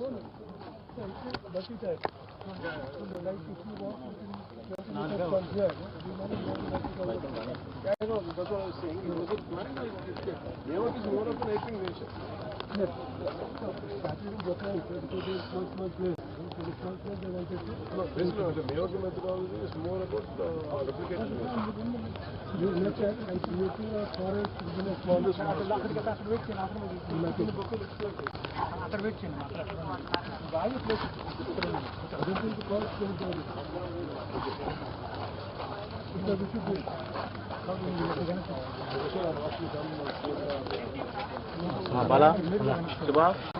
I know, that's what I was saying. It was a plan by Nevak is more of an acting nation. Yes. Started with Japan, because it is much, much less. So the first place that I can say. No, this no, the Nevak methodology is more about uh, replication. You look at isolating a forest within a small. After the capacity, after the book, it's like this. శుభా రామ్మా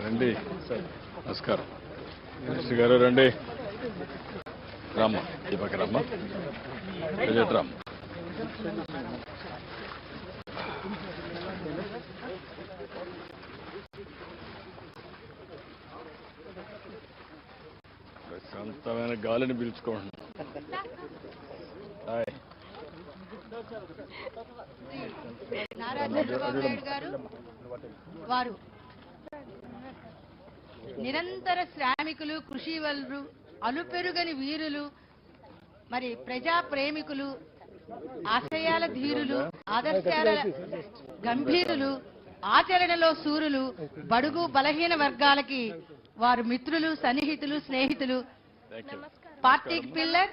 రండి. నమస్కారం. Minister గారు రండి. రమ్మ. ఈ పక్క రామ్మా. రామ్ ప్రశాంతమైన గాలిని పీల్చుకోండి. హాయ్. నారా చంద్రబాబు నాయుడు గారు వారు నిరంతర శ్రామికులు కృషి వలరు అలుపెరుగని వీరులు మరి ప్రజా ప్రేమికులు ఆశయాల ధీరులు ఆదర్శాల గంభీరులు ఆచరణలో సూరులు బడుగు బలహీన వర్గాలకి వారు మిత్రులు సన్నిహితులు స్నేహితులు. Party pillar